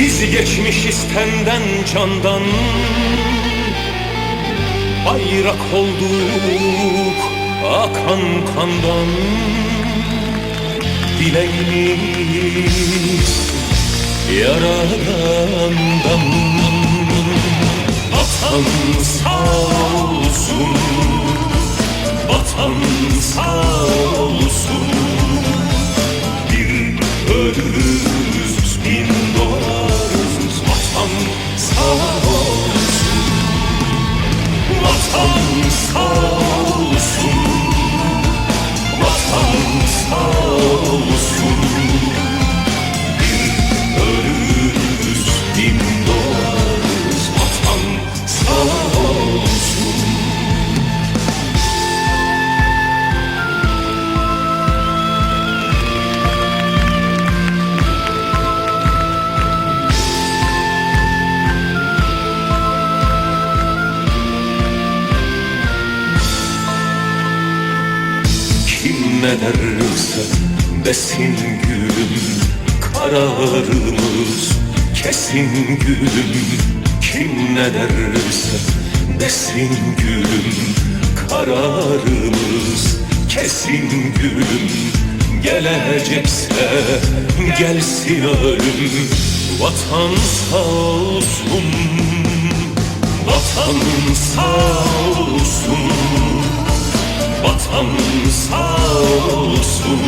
Biz geçmişiz tenden candan. Bayrak olduk akan kandan. Dileğimiz yaradandan Vatan sağ olsun. Vatan sağ olsun. Bir ölürüz Vatan olsun ne derse desin gülüm Kararımız kesin gülüm. Kim ne derse desin gülüm Kararımız kesin gülüm. Gelecekse gelsin ölüm. Vatan sağ olsun Vatan sağ olsun Vatan sağ olsun